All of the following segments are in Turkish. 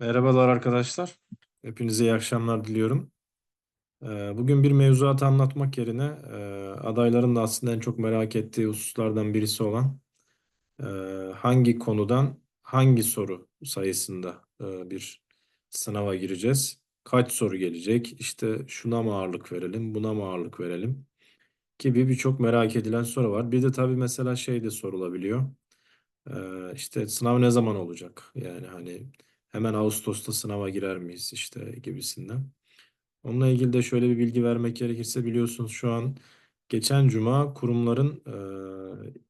Merhabalar arkadaşlar. Hepinize iyi akşamlar diliyorum. Ee, Bugün bir mevzuatı anlatmak yerine e, adayların da aslında en çok merak ettiği hususlardan birisi olan e, hangi konudan hangi soru sayısında e, bir sınava gireceğiz? Kaç soru gelecek? İşte şuna mı ağırlık verelim, buna mı ağırlık verelim gibi birçok merak edilen soru var. Bir de tabii mesela şey de sorulabiliyor. İşte sınav ne zaman olacak? Yani hani hemen Ağustos'ta sınava girer miyiz işte gibisinden. Onunla ilgili de şöyle bir bilgi vermek gerekirse biliyorsunuz şu an geçen cuma kurumların e,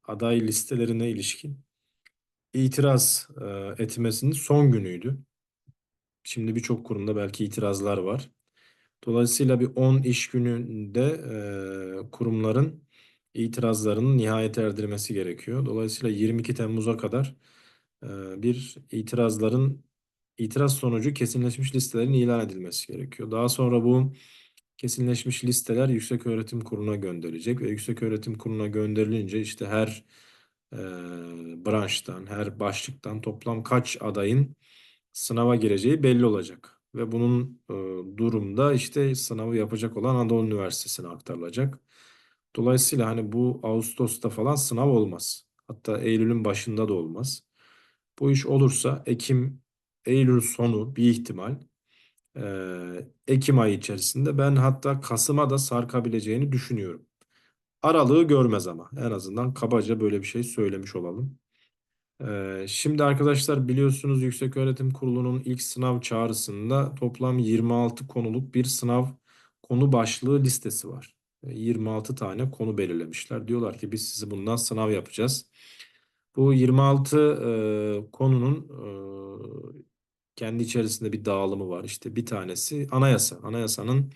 aday listelerine ilişkin itiraz e, etmesinin son günüydü. Şimdi birçok kurumda belki itirazlar var. Dolayısıyla bir 10 iş gününde e, kurumların itirazlarının nihayet erdirmesi gerekiyor. Dolayısıyla 22 Temmuz'a kadar e, bir itirazların itiraz sonucu kesinleşmiş listelerin ilan edilmesi gerekiyor. Daha sonra bu kesinleşmiş listeler Yükseköğretim Kurulu'na gönderilecek ve Yükseköğretim Kurulu'na gönderilince işte her e, branştan, her başlıktan toplam kaç adayın sınava gireceği belli olacak. Ve bunun e, durumda işte sınavı yapacak olan Anadolu Üniversitesi'ne aktarılacak. Dolayısıyla hani bu Ağustos'ta falan sınav olmaz. Hatta Eylül'ün başında da olmaz. Bu iş olursa Ekim, Eylül sonu bir ihtimal. Ee, Ekim ayı içerisinde ben hatta Kasım'a da sarkabileceğini düşünüyorum. Aralığı görmez ama en azından kabaca böyle bir şey söylemiş olalım. Ee, şimdi arkadaşlar biliyorsunuz Yükseköğretim Kurulu'nun ilk sınav çağrısında toplam 26 konuluk bir sınav konu başlığı listesi var. Ee, 26 tane konu belirlemişler. Diyorlar ki biz sizi bundan sınav yapacağız. Bu 26 e, konunun e, kendi içerisinde bir dağılımı var. İşte bir tanesi anayasa. Anayasanın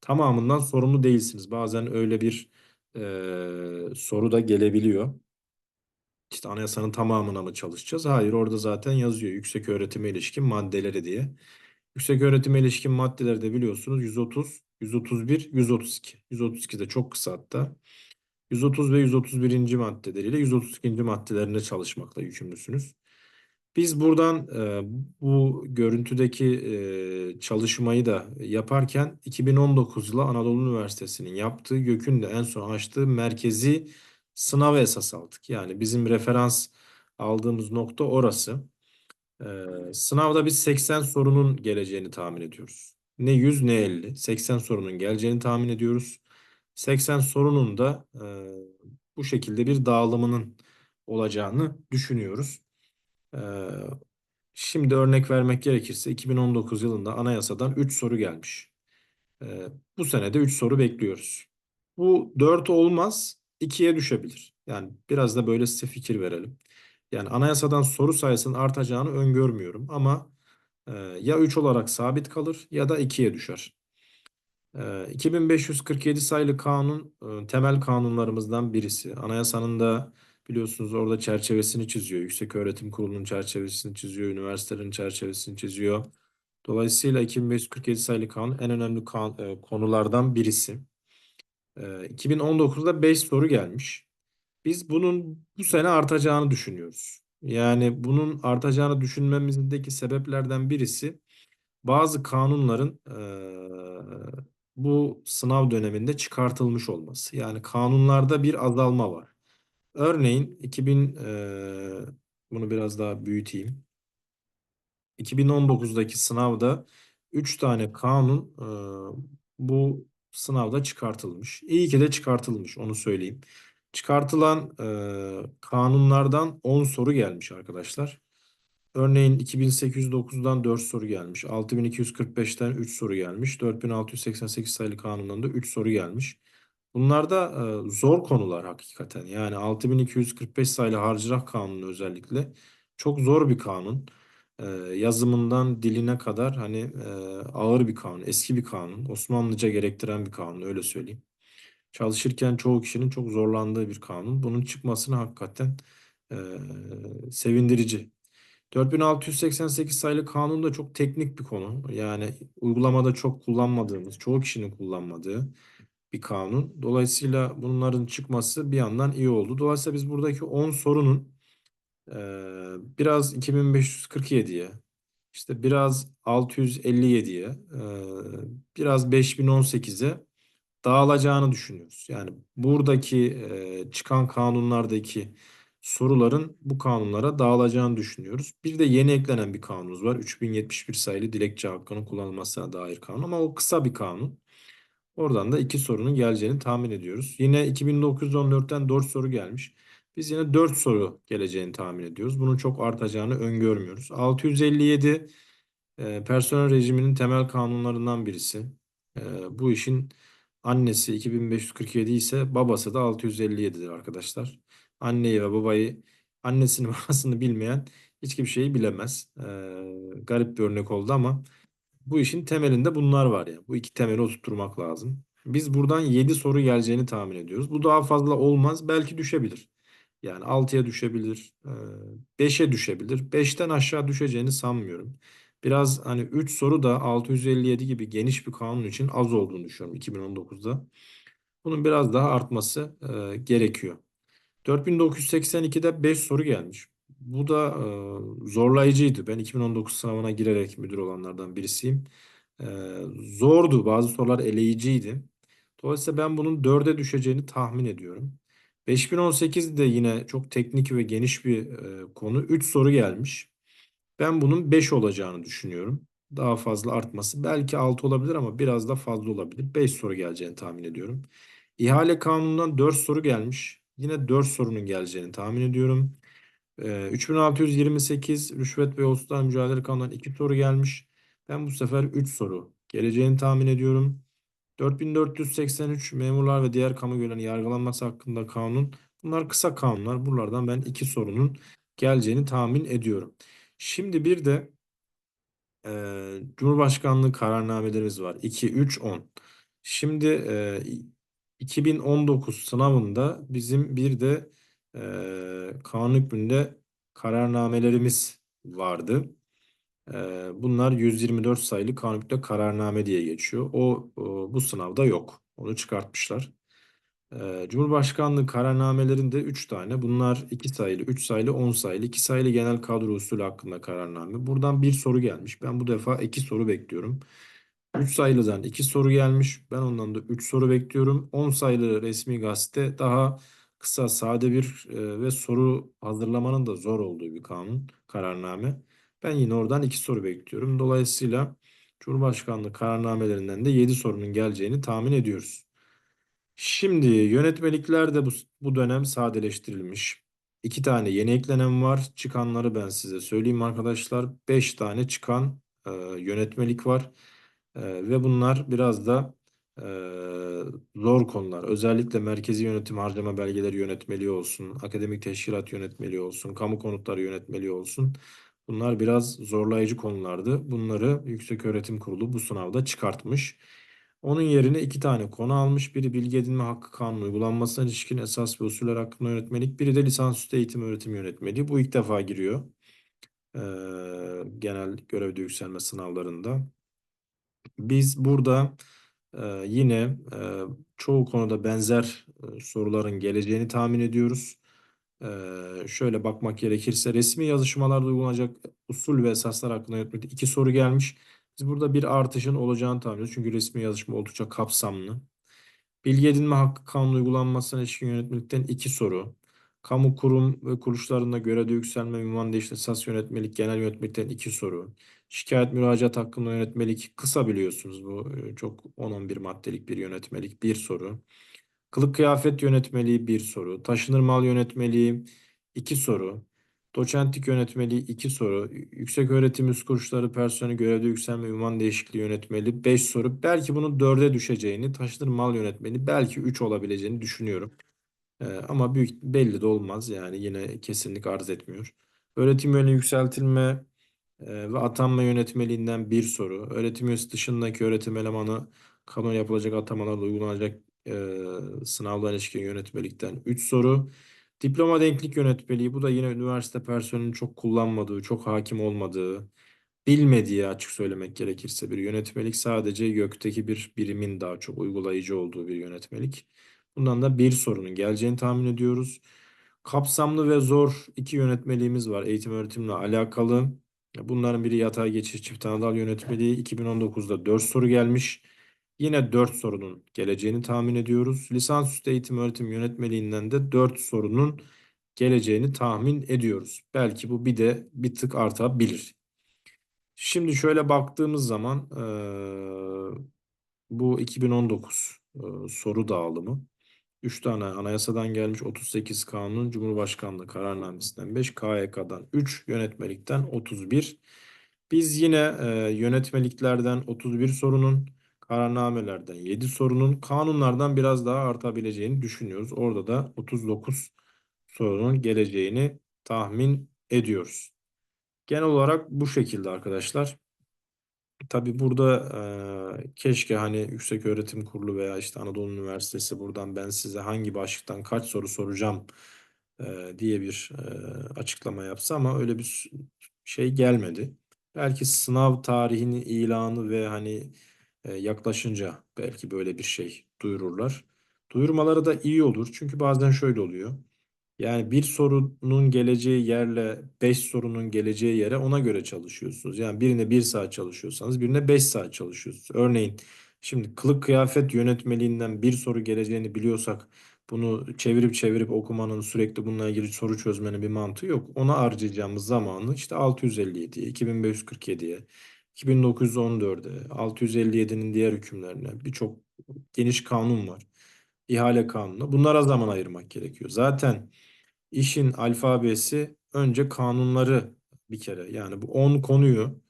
tamamından sorumlu değilsiniz. Bazen öyle bir e, soru da gelebiliyor. İşte anayasanın tamamına mı çalışacağız? Hayır orada zaten yazıyor yüksek öğretime ilişkin maddeleri diye. Yüksek öğretime ilişkin maddeleri de biliyorsunuz 130, 131, 132. 132 de çok kısa hatta. 130 ve 131. maddeleriyle 132. maddelerine çalışmakla yükümlüsünüz. Biz buradan e, bu görüntüdeki e, çalışmayı da yaparken 2019 yılı Anadolu Üniversitesi'nin yaptığı GÖK'ün de en son açtığı merkezi sınav esas aldık. Yani bizim referans aldığımız nokta orası. E, sınavda biz 80 sorunun geleceğini tahmin ediyoruz. Ne 100 ne 50. 80 sorunun geleceğini tahmin ediyoruz. 80 sorunun da e, bu şekilde bir dağılımının olacağını düşünüyoruz. E, şimdi örnek vermek gerekirse 2019 yılında anayasadan 3 soru gelmiş. E, bu sene de 3 soru bekliyoruz. Bu 4 olmaz, 2'ye düşebilir. Yani biraz da böyle size fikir verelim. Yani anayasadan soru sayısının artacağını öngörmüyorum ama e, ya 3 olarak sabit kalır ya da 2'ye düşer. E, 2547 sayılı kanun e, temel kanunlarımızdan birisi. Anayasanın da biliyorsunuz orada çerçevesini çiziyor. Yükseköğretim Kurulu'nun çerçevesini çiziyor, üniversitelerin çerçevesini çiziyor. Dolayısıyla 2547 sayılı kanun en önemli kan- e, konulardan birisi. E, 2019'da 5 soru gelmiş. Biz bunun bu sene artacağını düşünüyoruz. Yani bunun artacağını düşünmemizdeki sebeplerden birisi bazı kanunların eee, bu sınav döneminde çıkartılmış olması. Yani kanunlarda bir azalma var. Örneğin 2000 eee, bunu biraz daha büyüteyim. 2019'daki sınavda 3 tane kanun eee, bu sınavda çıkartılmış. İyi ki de çıkartılmış onu söyleyeyim. Çıkartılan eee, kanunlardan 10 soru gelmiş arkadaşlar. Örneğin 2809'dan 4 soru gelmiş. 6245'ten 3 soru gelmiş. 4688 sayılı kanundan da 3 soru gelmiş. Bunlar da e, zor konular hakikaten. Yani 6245 sayılı harcırah kanunu özellikle çok zor bir kanun. E, yazımından diline kadar hani e, ağır bir kanun, eski bir kanun. Osmanlıca gerektiren bir kanun öyle söyleyeyim. Çalışırken çoğu kişinin çok zorlandığı bir kanun. Bunun çıkmasını hakikaten e, sevindirici. 4688 sayılı kanun da çok teknik bir konu. Yani uygulamada çok kullanmadığımız, çoğu kişinin kullanmadığı bir kanun. Dolayısıyla bunların çıkması bir yandan iyi oldu. Dolayısıyla biz buradaki 10 sorunun e, biraz 2547'ye, işte biraz 657'ye, e, biraz 5018'e dağılacağını düşünüyoruz. Yani buradaki e, çıkan kanunlardaki soruların bu kanunlara dağılacağını düşünüyoruz. Bir de yeni eklenen bir kanunumuz var. 3071 sayılı dilekçe hakkının kullanılmasına dair kanun ama o kısa bir kanun. Oradan da iki sorunun geleceğini tahmin ediyoruz. Yine 2914'ten 4 soru gelmiş. Biz yine 4 soru geleceğini tahmin ediyoruz. Bunun çok artacağını öngörmüyoruz. 657 e, personel rejiminin temel kanunlarından birisi. E, bu işin annesi 2547 ise babası da 657'dir arkadaşlar. Anneyi ve babayı, annesini babasını bilmeyen hiç bir şeyi bilemez. E, garip bir örnek oldu ama bu işin temelinde bunlar var ya. Bu iki temeli oturtturmak lazım. Biz buradan 7 soru geleceğini tahmin ediyoruz. Bu daha fazla olmaz. Belki düşebilir. Yani 6'ya düşebilir. 5'e düşebilir. 5'ten aşağı düşeceğini sanmıyorum. Biraz hani 3 soru da 657 gibi geniş bir kanun için az olduğunu düşünüyorum 2019'da. Bunun biraz daha artması e, gerekiyor. 4982'de 5 soru gelmiş. Bu da e, zorlayıcıydı. Ben 2019 sınavına girerek müdür olanlardan birisiyim. E, zordu. Bazı sorular eleyiciydi. Dolayısıyla ben bunun 4'e düşeceğini tahmin ediyorum. 5018 de yine çok teknik ve geniş bir e, konu. 3 soru gelmiş. Ben bunun 5 olacağını düşünüyorum. Daha fazla artması. Belki 6 olabilir ama biraz da fazla olabilir. 5 soru geleceğini tahmin ediyorum. İhale kanunundan 4 soru gelmiş. Yine 4 sorunun geleceğini tahmin ediyorum. Ee, 3628 rüşvet ve yolsuzlukla mücadele kanunundan 2 soru gelmiş. Ben bu sefer 3 soru geleceğini tahmin ediyorum. 4483 memurlar ve diğer kamu görevlilerinin yargılanması hakkında kanun. Bunlar kısa kanunlar. Buralardan ben 2 sorunun geleceğini tahmin ediyorum. Şimdi bir de e, Cumhurbaşkanlığı kararnamelerimiz var. 2, 3, 10. Şimdi e, 2019 sınavında bizim bir de e, kanun hükmünde kararnamelerimiz vardı. E, bunlar 124 sayılı kanun hükmünde kararname diye geçiyor. O, o bu sınavda yok. Onu çıkartmışlar. E, Cumhurbaşkanlığı kararnamelerinde 3 tane. Bunlar 2 sayılı, 3 sayılı, 10 sayılı. 2 sayılı genel kadro usulü hakkında kararname. Buradan bir soru gelmiş. Ben bu defa 2 soru bekliyorum. 3 sayılıdan 2 soru gelmiş. Ben ondan da 3 soru bekliyorum. 10 sayılı resmi gazete daha kısa, sade bir e, ve soru hazırlamanın da zor olduğu bir kanun, kararname. Ben yine oradan 2 soru bekliyorum. Dolayısıyla Cumhurbaşkanlığı kararnamelerinden de 7 sorunun geleceğini tahmin ediyoruz. Şimdi yönetmelikler de bu, bu dönem sadeleştirilmiş. İki tane yeni eklenen var. Çıkanları ben size söyleyeyim arkadaşlar. Beş tane çıkan e, yönetmelik var. E, ve bunlar biraz da e, zor konular. Özellikle merkezi yönetim harcama belgeleri yönetmeliği olsun, akademik teşkilat yönetmeliği olsun, kamu konutları yönetmeliği olsun. Bunlar biraz zorlayıcı konulardı. Bunları Yükseköğretim Kurulu bu sınavda çıkartmış. Onun yerine iki tane konu almış. Biri bilgi edinme hakkı kanunu uygulanmasına ilişkin esas ve usuller hakkında yönetmelik. Biri de lisansüstü eğitim öğretim yönetmeliği. Bu ilk defa giriyor. Ee, genel görevde yükselme sınavlarında. Biz burada e, yine e, çoğu konuda benzer e, soruların geleceğini tahmin ediyoruz. E, şöyle bakmak gerekirse resmi yazışmalarda uygulanacak usul ve esaslar hakkında yönetmelikte iki soru gelmiş. Biz burada bir artışın olacağını tahmin ediyoruz. Çünkü resmi yazışma oldukça kapsamlı. Bilgi edinme hakkı kanunu uygulanmasına ilişkin yönetmelikten iki soru. Kamu kurum ve kuruluşlarında görevde yükselme, ünvan değişti, esas yönetmelik, genel yönetmelikten iki soru. Şikayet müracaat hakkında yönetmelik kısa biliyorsunuz bu e, çok 10-11 maddelik bir yönetmelik bir soru. Kılık kıyafet yönetmeliği bir soru. Taşınır mal yönetmeliği iki soru. Doçentlik yönetmeliği 2 soru. Yüksek öğretim üst kuruluşları personeli görevde yükselme ünvan değişikliği yönetmeliği 5 soru. Belki bunun 4'e düşeceğini, taşınır mal yönetmeliği belki 3 olabileceğini düşünüyorum. Ee, ama büyük belli de olmaz yani yine kesinlik arz etmiyor. Öğretim yönü yükseltilme ve atanma yönetmeliğinden bir soru. Öğretim üyesi dışındaki öğretim elemanı kanun yapılacak atamalarla uygulanacak e, sınavlara ilişkin yönetmelikten 3 soru. Diploma denklik yönetmeliği bu da yine üniversite personelinin çok kullanmadığı, çok hakim olmadığı, bilmediği açık söylemek gerekirse bir yönetmelik. Sadece YÖK'teki bir birimin daha çok uygulayıcı olduğu bir yönetmelik. Bundan da bir sorunun geleceğini tahmin ediyoruz. Kapsamlı ve zor iki yönetmeliğimiz var eğitim öğretimle alakalı. Bunların biri yatay geçiş çift anadal yönetmeliği 2019'da 4 soru gelmiş. Yine 4 sorunun geleceğini tahmin ediyoruz. Lisansüstü eğitim öğretim yönetmeliğinden de 4 sorunun geleceğini tahmin ediyoruz. Belki bu bir de bir tık artabilir. Şimdi şöyle baktığımız zaman bu 2019 eee, soru dağılımı. 3 tane anayasadan gelmiş 38 kanun, Cumhurbaşkanlığı kararnamesinden 5, KYK'dan 3, yönetmelikten 31. Biz yine e, yönetmeliklerden 31 sorunun, kararnamelerden 7 sorunun, kanunlardan biraz daha artabileceğini düşünüyoruz. Orada da 39 sorunun geleceğini tahmin ediyoruz. Genel olarak bu şekilde arkadaşlar. Tabii burada e, keşke hani Yükseköğretim Kurulu veya işte Anadolu Üniversitesi buradan ben size hangi başlıktan kaç soru soracağım e, diye bir e, açıklama yapsa ama öyle bir şey gelmedi. Belki sınav tarihinin ilanı ve hani e, yaklaşınca belki böyle bir şey duyururlar. Duyurmaları da iyi olur çünkü bazen şöyle oluyor. Yani bir sorunun geleceği yerle beş sorunun geleceği yere ona göre çalışıyorsunuz. Yani birine bir saat çalışıyorsanız birine beş saat çalışıyorsunuz. Örneğin şimdi kılık kıyafet yönetmeliğinden bir soru geleceğini biliyorsak bunu çevirip çevirip okumanın sürekli bununla ilgili soru çözmenin bir mantığı yok. Ona harcayacağımız zamanı işte 657'ye, 2547'ye, 2914'e, 657'nin diğer hükümlerine birçok geniş kanun var. İhale kanunu. Bunlara zaman ayırmak gerekiyor. Zaten İşin alfabesi önce kanunları bir kere yani bu 10 konuyu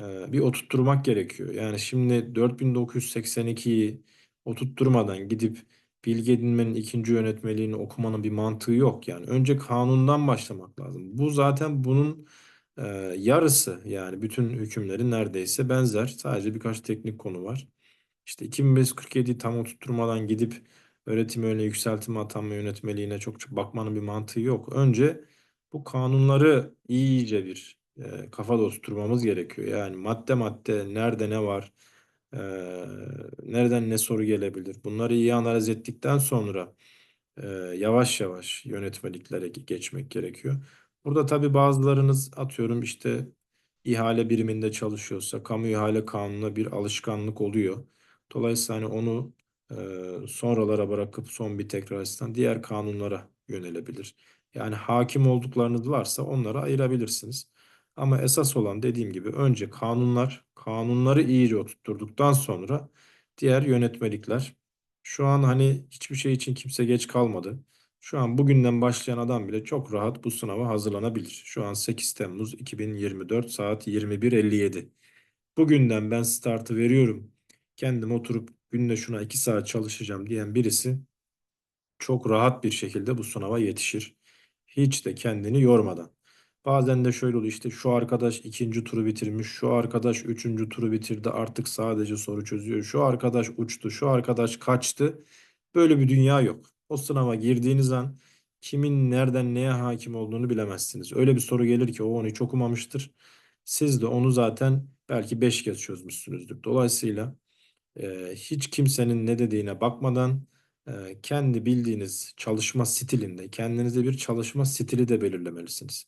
e, bir oturtturmak gerekiyor. Yani şimdi 4982'yi oturtturmadan gidip bilgi edinmenin ikinci yönetmeliğini okumanın bir mantığı yok. Yani önce kanundan başlamak lazım. Bu zaten bunun e, yarısı yani bütün hükümlerin neredeyse benzer. Sadece birkaç teknik konu var. İşte 2547'yi tam oturtturmadan gidip öğretim öyle yükseltme atanma yönetmeliğine çok çok bakmanın bir mantığı yok. Önce bu kanunları iyice bir e, kafada oturtmamız gerekiyor. Yani madde madde nerede ne var, e, nereden ne soru gelebilir. Bunları iyi analiz ettikten sonra e, yavaş yavaş yönetmeliklere ge- geçmek gerekiyor. Burada tabii bazılarınız atıyorum işte ihale biriminde çalışıyorsa kamu ihale kanununa bir alışkanlık oluyor. Dolayısıyla hani onu sonralara bırakıp son bir tekrar açısından diğer kanunlara yönelebilir. Yani hakim olduklarınız varsa onları ayırabilirsiniz. Ama esas olan dediğim gibi önce kanunlar, kanunları iyice oturtturduktan sonra diğer yönetmelikler. Şu an hani hiçbir şey için kimse geç kalmadı. Şu an bugünden başlayan adam bile çok rahat bu sınava hazırlanabilir. Şu an 8 Temmuz 2024 saat 21.57. Bugünden ben startı veriyorum. Kendim oturup günde şuna 2 saat çalışacağım diyen birisi çok rahat bir şekilde bu sınava yetişir. Hiç de kendini yormadan. Bazen de şöyle oluyor işte şu arkadaş ikinci turu bitirmiş, şu arkadaş üçüncü turu bitirdi artık sadece soru çözüyor. Şu arkadaş uçtu, şu arkadaş kaçtı. Böyle bir dünya yok. O sınava girdiğiniz an kimin nereden neye hakim olduğunu bilemezsiniz. Öyle bir soru gelir ki o onu hiç okumamıştır. Siz de onu zaten belki beş kez çözmüşsünüzdür. Dolayısıyla hiç kimsenin ne dediğine bakmadan kendi bildiğiniz çalışma stilinde kendinize bir çalışma stili de belirlemelisiniz.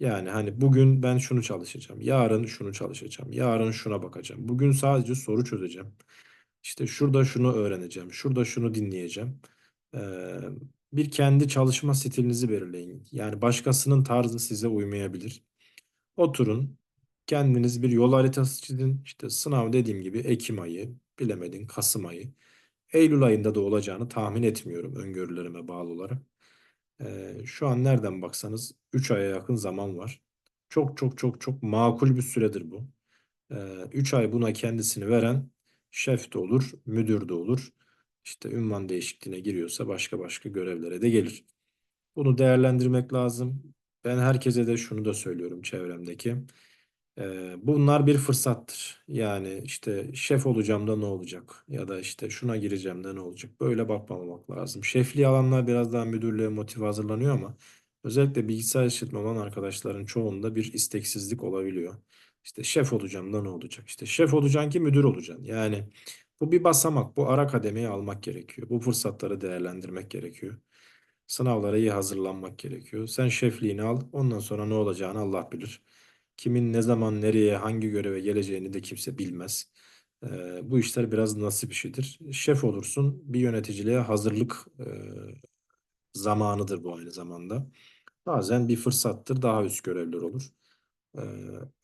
Yani hani bugün ben şunu çalışacağım, yarın şunu çalışacağım, yarın şuna bakacağım. Bugün sadece soru çözeceğim. İşte şurada şunu öğreneceğim, şurada şunu dinleyeceğim. Bir kendi çalışma stilinizi belirleyin. Yani başkasının tarzı size uymayabilir. Oturun, kendiniz bir yol haritası çizin. İşte sınav dediğim gibi Ekim ayı, bilemedin Kasım ayı. Eylül ayında da olacağını tahmin etmiyorum öngörülerime bağlı olarak. Ee, şu an nereden baksanız 3 aya yakın zaman var. Çok çok çok çok makul bir süredir bu. 3 ay buna kendisini veren şef de olur, müdür de olur. İşte ünvan değişikliğine giriyorsa başka başka görevlere de gelir. Bunu değerlendirmek lazım. Ben herkese de şunu da söylüyorum çevremdeki. Bunlar bir fırsattır. Yani işte şef olacağım da ne olacak? Ya da işte şuna gireceğim de ne olacak? Böyle bakmamak lazım. Şefliği alanlar biraz daha müdürlüğe motive hazırlanıyor ama özellikle bilgisayar işletme olan arkadaşların çoğunda bir isteksizlik olabiliyor. İşte şef olacağım da ne olacak? İşte şef olacaksın ki müdür olacaksın. Yani bu bir basamak. Bu ara kademeyi almak gerekiyor. Bu fırsatları değerlendirmek gerekiyor. Sınavlara iyi hazırlanmak gerekiyor. Sen şefliğini al. Ondan sonra ne olacağını Allah bilir. Kimin ne zaman nereye hangi göreve geleceğini de kimse bilmez. Ee, bu işler biraz nasip işidir. Şef olursun bir yöneticiliğe hazırlık e, zamanıdır bu aynı zamanda. Bazen bir fırsattır daha üst görevler olur. Ee,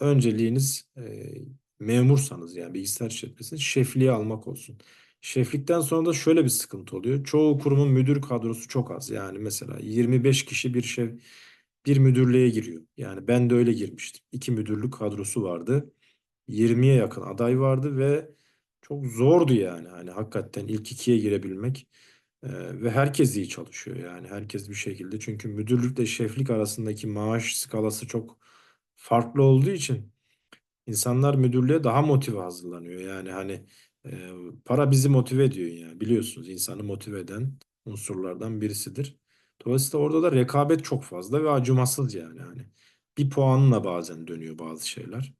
önceliğiniz e, memursanız yani bilgisayar şirketiniz şefliği almak olsun. Şeflikten sonra da şöyle bir sıkıntı oluyor. Çoğu kurumun müdür kadrosu çok az. Yani mesela 25 kişi bir şef bir müdürlüğe giriyor. Yani ben de öyle girmiştim. İki müdürlük kadrosu vardı. 20'ye yakın aday vardı ve çok zordu yani. Hani hakikaten ilk ikiye girebilmek. Ee, ve herkes iyi çalışıyor yani herkes bir şekilde. Çünkü müdürlükle şeflik arasındaki maaş skalası çok farklı olduğu için insanlar müdürlüğe daha motive hazırlanıyor. Yani hani e, para bizi motive ediyor yani biliyorsunuz insanı motive eden unsurlardan birisidir. Dolayısıyla orada da rekabet çok fazla ve acımasız yani hani bir puanla bazen dönüyor bazı şeyler.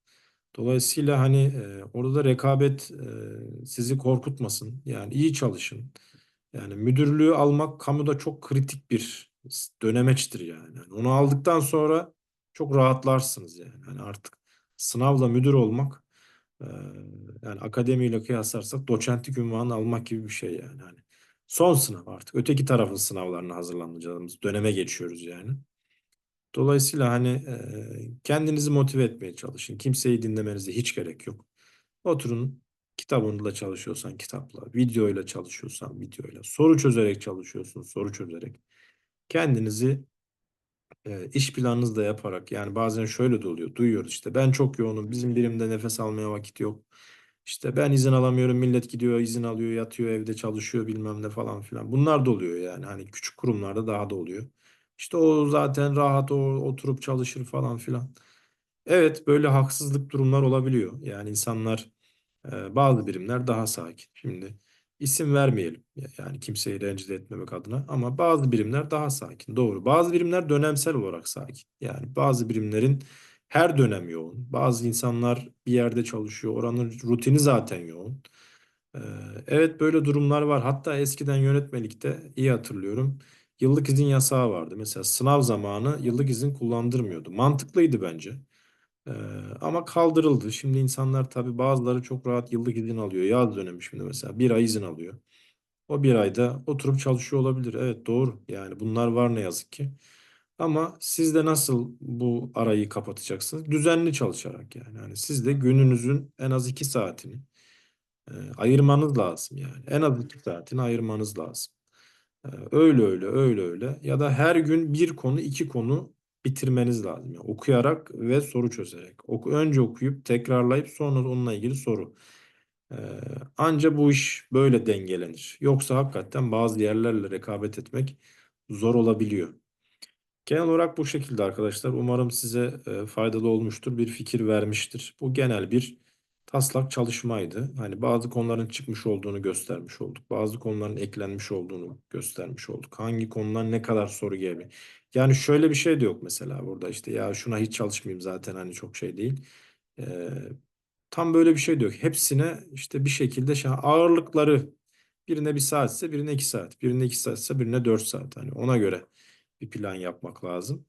Dolayısıyla hani e, orada da rekabet e, sizi korkutmasın. Yani iyi çalışın. Yani müdürlüğü almak kamuda çok kritik bir dönemeçtir yani. Yani onu aldıktan sonra çok rahatlarsınız yani. Yani artık sınavla müdür olmak e, yani akademiyle kıyaslarsak doçentlik unvanını almak gibi bir şey yani. Hani son sınav artık. Öteki tarafın sınavlarına hazırlanacağımız döneme geçiyoruz yani. Dolayısıyla hani e, kendinizi motive etmeye çalışın. Kimseyi dinlemenize hiç gerek yok. Oturun kitabınla çalışıyorsan kitapla, videoyla çalışıyorsan videoyla, soru çözerek çalışıyorsun soru çözerek. Kendinizi e, iş planınızı da yaparak yani bazen şöyle de oluyor duyuyoruz işte ben çok yoğunum bizim birimde nefes almaya vakit yok. İşte ben izin alamıyorum millet gidiyor izin alıyor yatıyor evde çalışıyor bilmem ne falan filan. Bunlar da oluyor yani hani küçük kurumlarda daha da oluyor. İşte o zaten rahat o oturup çalışır falan filan. Evet böyle haksızlık durumlar olabiliyor. Yani insanlar e, bazı birimler daha sakin. Şimdi isim vermeyelim. Yani kimseyi rencide etmemek adına ama bazı birimler daha sakin. Doğru. Bazı birimler dönemsel olarak sakin. Yani bazı birimlerin her dönem yoğun. Bazı insanlar bir yerde çalışıyor. Oranın rutini zaten yoğun. Ee, Evet böyle durumlar var. Hatta eskiden yönetmelikte iyi hatırlıyorum. Yıllık izin yasağı vardı. Mesela sınav zamanı yıllık izin kullandırmıyordu. Mantıklıydı bence. Ee, ama kaldırıldı. Şimdi insanlar tabii bazıları çok rahat yıllık izin alıyor. Yaz dönemi şimdi mesela bir ay izin alıyor. O bir ayda oturup çalışıyor olabilir. Evet doğru. Yani bunlar var ne yazık ki. Ama siz de nasıl bu arayı kapatacaksınız? Düzenli çalışarak yani. Yani siz de gününüzün en az iki saatini e, ayırmanız lazım yani. En az iki saatini ayırmanız lazım. Ee, Öyle öyle öyle öyle ya da her gün bir konu iki konu bitirmeniz lazım. Yani okuyarak ve soru çözerek. Oku, önce okuyup tekrarlayıp sonra onunla ilgili soru. Ee, anca bu iş böyle dengelenir. Yoksa hakikaten bazı yerlerle rekabet etmek zor olabiliyor. Genel olarak bu şekilde arkadaşlar. Umarım size e, faydalı olmuştur, bir fikir vermiştir. Bu genel bir taslak çalışmaydı. Hani bazı konuların çıkmış olduğunu göstermiş olduk. Bazı konuların eklenmiş olduğunu göstermiş olduk. Hangi konular ne kadar soru gelebilir. Yani şöyle bir şey de yok mesela burada işte ya şuna hiç çalışmayayım zaten hani çok şey değil. Ee, tam böyle bir şey de yok. Hepsine işte bir şekilde şey, ağırlıkları birine bir saatse birine iki saat. Birine iki saatse birine dört saat. Hani ona göre bir plan yapmak lazım.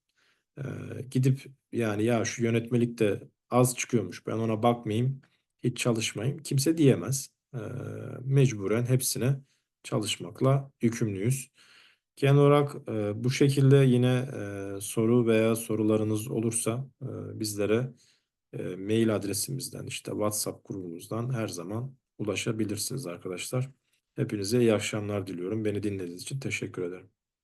Ee, gidip yani ya şu yönetmelik de az çıkıyormuş ben ona bakmayayım hiç çalışmayayım kimse diyemez. Ee, mecburen hepsine çalışmakla yükümlüyüz. Genel olarak e, bu şekilde yine e, soru veya sorularınız olursa e, bizlere e, mail adresimizden işte WhatsApp grubumuzdan her zaman ulaşabilirsiniz arkadaşlar. Hepinize iyi akşamlar diliyorum. Beni dinlediğiniz için teşekkür ederim.